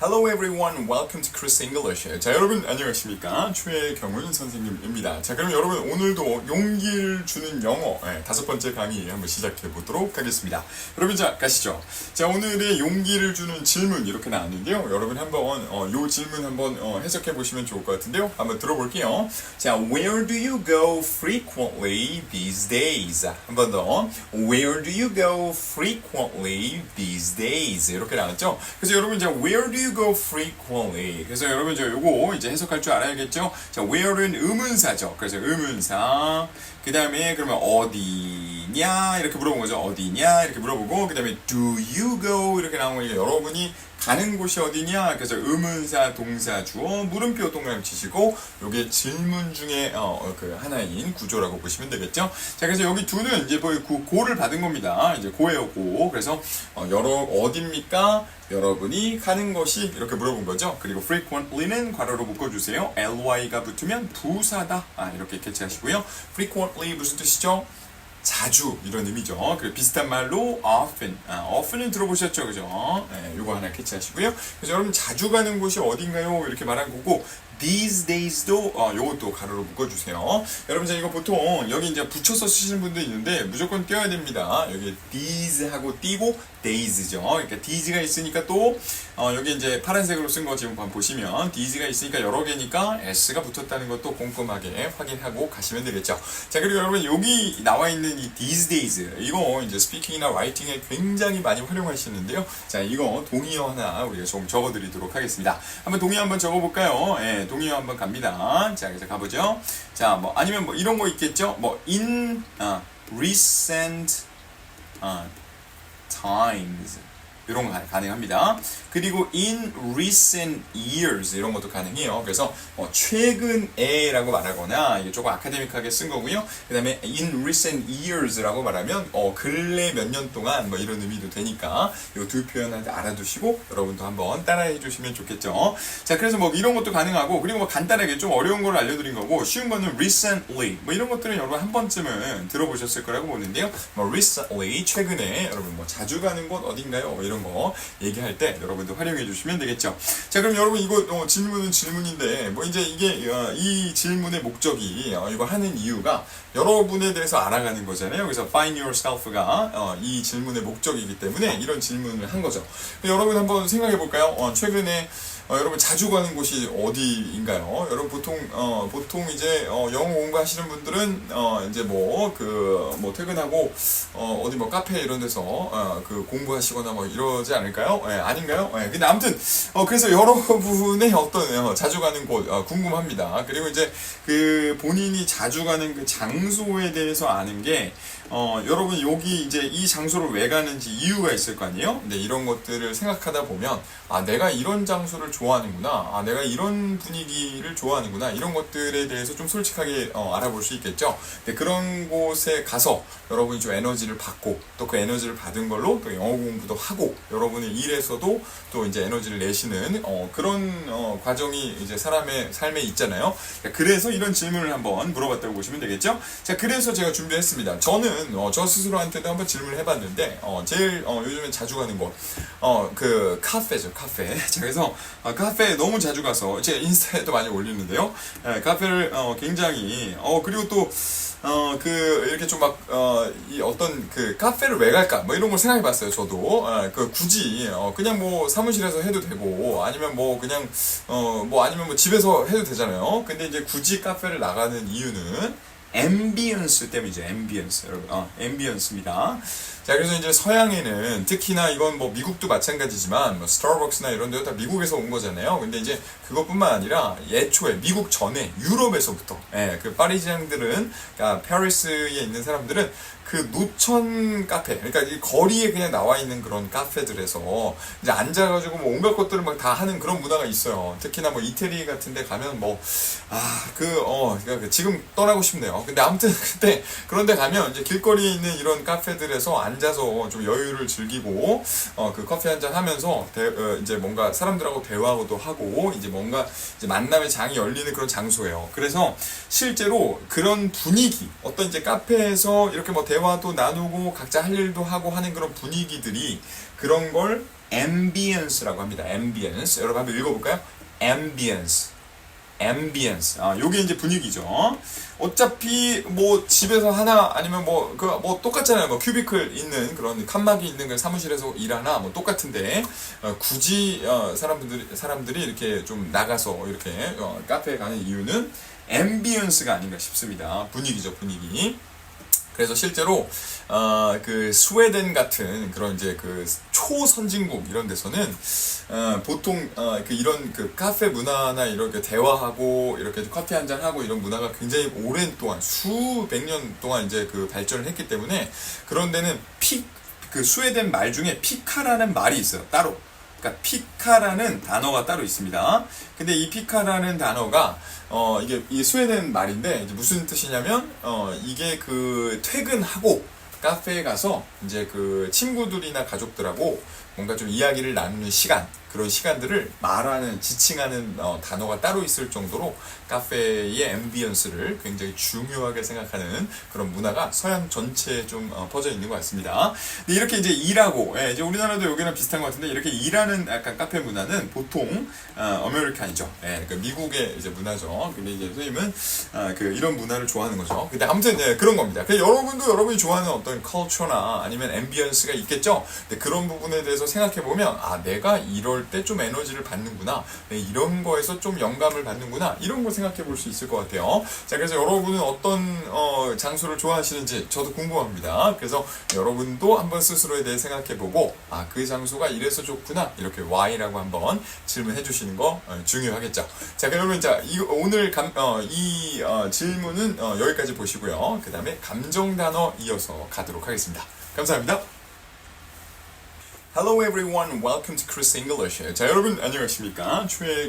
Hello everyone, welcome to Chris English. 자 여러분 안녕하십니까? 최경훈 선생님입니다. 자 그럼 여러분 오늘도 용기를 주는 영어 예, 다섯 번째 강의 한번 시작해 보도록 하겠습니다. 여러분 자 가시죠. 자 오늘의 용기를 주는 질문 이렇게 나왔는데요. 여러분 한번 어, 요 질문 한번 어, 해석해 보시면 좋을 것 같은데요. 한번 들어볼게요. 자 Where do you go frequently these days? 한번 더. Where do you go frequently these days? 이렇게 나왔죠. 그래서 여러분 이제 Where do you go frequently? 그래서 여러분 저 요거 이제 해석할 줄 알아야겠죠. 자 Where는 의문사죠. 그래서 의문사. 그 다음에 그러면 어디냐 이렇게 물어본 거죠. 어디냐 이렇게 물어보고 그 다음에 Do you go 이렇게 나온 거예요. 여러분이 가는 곳이 어디냐? 그래서 의문사, 동사, 주어, 물음표 동그라미 치시고 요게 질문 중에 어, 어, 그 하나인 구조라고 보시면 되겠죠. 자, 그래서 여기 두는 이제 뭐 고, 고를 받은 겁니다. 이제 고예요, 고. 그래서 어, 여러 어디입니까? 여러분이 가는 것이 이렇게 물어본 거죠. 그리고 frequently는 괄호로 묶어주세요. ly가 붙으면 부사다. 아, 이렇게 캐치하시고요. frequently 무슨 뜻이죠? 자주 이런 의미죠. 그 비슷한 말로 often, 아, often은 들어보셨죠, 그죠? 네, 요거 하나 캐치하시고요. 그래서 여러분 자주 가는 곳이 어딘가요? 이렇게 말한 거고 these days도 어, 요것도 가로로 묶어주세요. 여러분 자 이거 보통 여기 이제 붙여서 쓰시는 분도 있는데 무조건 띄어야 됩니다. 여기 these 하고 띄고 days죠. 그러니까 these가 있으니까 또 어, 여기 이제 파란색으로 쓴 거 지금 보시면 these가 있으니까 여러 개니까 s가 붙었다는 것도 꼼꼼하게 확인하고 가시면 되겠죠. 자 그리고 여러분 여기 나와 있는 이 these days 이거 이제 스피킹이나 라이팅에 굉장히 많이 활용하시는데요. 자 이거 동의어 하나 우리가 좀 적어드리도록 하겠습니다. 한번 동의어 한번 적어볼까요? 예, 동의어 한번 갑니다. 자 그래서 가보죠. 자 뭐 아니면 뭐 이런 거 있겠죠? 뭐 in 어, recent 어, times 이런 거 가- 가능합니다. 그리고 in recent years 이런 것도 가능해요. 그래서 어, 최근에라고 말하거나 이게 조금 아카데믹하게 쓴 거고요. 그 다음에 in recent years라고 말하면 어, 근래 몇 년 동안 뭐 이런 의미도 되니까 이 두 표현한테 알아두시고 여러분도 한번 따라해 주시면 좋겠죠. 자, 그래서 뭐 이런 것도 가능하고 그리고 뭐 간단하게 좀 어려운 걸 알려드린 거고 쉬운 거는 recently 뭐 이런 것들은 여러분 한 번쯤은 들어보셨을 거라고 보는데요. 뭐 recently 최근에 여러분 뭐 자주 가는 곳 어딘가요? 뭐 이런 거 얘기할 때 여러분도 활용해 주시면 되겠죠. 자, 그럼 여러분 이거 어, 질문은 질문인데 뭐 이제 이게 어, 이 질문의 목적이 어, 이거 하는 이유가 여러분에 대해서 알아가는 거잖아요. 그래서 find yourself가 어, 이 질문의 목적이기 때문에 이런 질문을 한 거죠. 여러분 한번 생각해 볼까요? 어, 최근에 어, 여러분 자주 가는 곳이 어디인가요? 여러분 보통 어, 보통 이제 어, 영어 공부하시는 분들은 어, 이제 뭐그 뭐 퇴근하고 어, 어디 뭐 카페 이런 데서 어, 그 공부하시거나 뭐 이러지 않을까요? 예, 아닌가요? 예, 근데 아무튼 어, 그래서 여러분의 어떤 어, 자주 가는 곳 어, 궁금합니다. 그리고 이제 그 본인이 자주 가는 그 장소에 대해서 아는 게 어, 여러분 여기 이제 이 장소를 왜 가는지 이유가 있을 거 아니에요? 근데 이런 것들을 생각하다 보면 아 내가 이런 장소를 좋아하는구나, 아 내가 이런 분위기를 좋아하는구나 이런 것들에 대해서 좀 솔직하게 어, 알아볼 수 있겠죠. 근데 그런 곳에 가서 여러분이 좀 에너지를 받고 또 그 에너지를 받은 걸로 또 영어 공부도 하고 여러분의 일에서도 또 이제 에너지를 내시는 어, 그런 어, 과정이 이제 사람의 삶에 있잖아요. 그래서 이런 질문을 한번 물어봤다고 보시면 되겠죠. 자 그래서 제가 준비했습니다. 저는 어, 저 스스로한테도 한번 질문을 해봤는데 어, 제일 어, 요즘에 자주 가는 곳, 어, 그 카페죠 카페. 자 그래서 어, 카페 너무 자주 가서 제 인스타에도 많이 올리는데요. 예, 카페를 어, 굉장히 어 그리고 또 어, 그, 이렇게 좀 막, 어, 이 어떤 그 카페를 왜 갈까? 뭐 이런 걸 생각해 봤어요, 저도. 어, 그 굳이, 어, 그냥 뭐 사무실에서 해도 되고, 아니면 뭐 그냥, 어, 뭐 아니면 뭐 집에서 해도 되잖아요. 근데 이제 굳이 카페를 나가는 이유는 앰비언스 때문이죠, 앰비언스. 여러분, 어, 앰비언스입니다. 자, 그래서 이제 서양에는 특히나 이건 뭐 미국도 마찬가지지만 뭐 스타벅스나 이런 데도 다 미국에서 온 거잖아요. 근데 이제 그것뿐만 아니라 예초에 미국 전에 유럽에서부터 예, 그 파리지앙들은 그러니까 파리스에 있는 사람들은 그 노천 카페 그러니까 이 거리에 그냥 나와 있는 그런 카페들에서 이제 앉아가지고 뭐 온갖 것들을 막 다 하는 그런 문화가 있어요. 특히나 뭐 이태리 같은 데 가면 뭐 아 그어 그러니까 지금 떠나고 싶네요. 근데 아무튼 그때 그런 데 가면 이제 길거리에 있는 이런 카페들에서 앉아서 좀 여유를 즐기고 어 그 커피 한 잔 하면서 대, 어, 이제 뭔가 사람들하고 대화도 하고 이제 뭔가 이제 만남의 장이 열리는 그런 장소예요. 그래서 실제로 그런 분위기 어떤 이제 카페에서 이렇게 뭐 대화 도 나누고 각자 할 일도 하고 하는 그런 분위기들이 그런 걸 ambience라고 합니다. ambience. 여러분 한번 읽어볼까요? ambience. ambience. 아, 요게 이제 분위기죠. 어차피 뭐 집에서 하나 아니면 뭐 그 뭐 똑같잖아요. 뭐 큐비클 있는 그런 칸막이 있는 그 사무실에서 일하나 뭐 똑같은데 어, 굳이 어, 사람들이 사람들이 이렇게 좀 나가서 이렇게 어, 카페에 가는 이유는 ambience가 아닌가 싶습니다. 분위기죠, 분위기. 그래서 실제로 어, 그 스웨덴 같은 그런 이제 그 초선진국 이런 데서는 어, 보통 어, 그 이런 그 카페 문화나 이렇게 대화하고 이렇게 커피 한 잔 하고 이런 문화가 굉장히 오랜 동안 수백 년 동안 이제 그 발전을 했기 때문에 그런 데는 피그 스웨덴 말 중에 피카라는 말이 있어요 따로 그러니까 피카라는 단어가 따로 있습니다. 근데 이 피카라는 단어가 어 이게 이 스웨덴 말인데 무슨 뜻이냐면 어 이게 그 퇴근하고 카페에 가서 이제 그 친구들이나 가족들하고 뭔가 좀 이야기를 나누는 시간 그런 시간들을 말하는 지칭하는 어, 단어가 따로 있을 정도로 카페의 앰비언스를 굉장히 중요하게 생각하는 그런 문화가 서양 전체에 좀 어, 퍼져 있는 것 같습니다. 근데 이렇게 이제 일하고 예, 이제 우리나라도 여기랑 비슷한 것 같은데 이렇게 일하는 약간 카페 문화는 보통 어, 아메리칸이죠. 예, 그 미국의 이제 문화죠. 근데 이제 선생님은 어, 그 이런 문화를 좋아하는 거죠. 근데 아무튼 예, 그런 겁니다. 그 여러분도 여러분이 좋아하는 어떤 컬처나 아니면 앰비언스가 있겠죠. 근데 그런 부분에 대해서 생각해 보면 아 내가 이럴 때 좀 에너지를 받는구나. 네, 이런 거에서 좀 영감을 받는구나. 이런 걸 생각해 볼 수 있을 것 같아요. 자 그래서 여러분은 어떤 어, 장소를 좋아하시는지 저도 궁금합니다. 그래서 여러분도 한번 스스로에 대해 생각해 보고 아 그 장소가 이래서 좋구나 이렇게 why라고 한번 질문해 주시는 거 어, 중요하겠죠. 자 그러면 자 이, 오늘 감, 어, 이 어, 질문은 어, 여기까지 보시고요. 그 다음에 감정 단어 이어서 가도록 하겠습니다. 감사합니다. Hello everyone, welcome to Chris English. 자 여러분 안녕하십니까? 최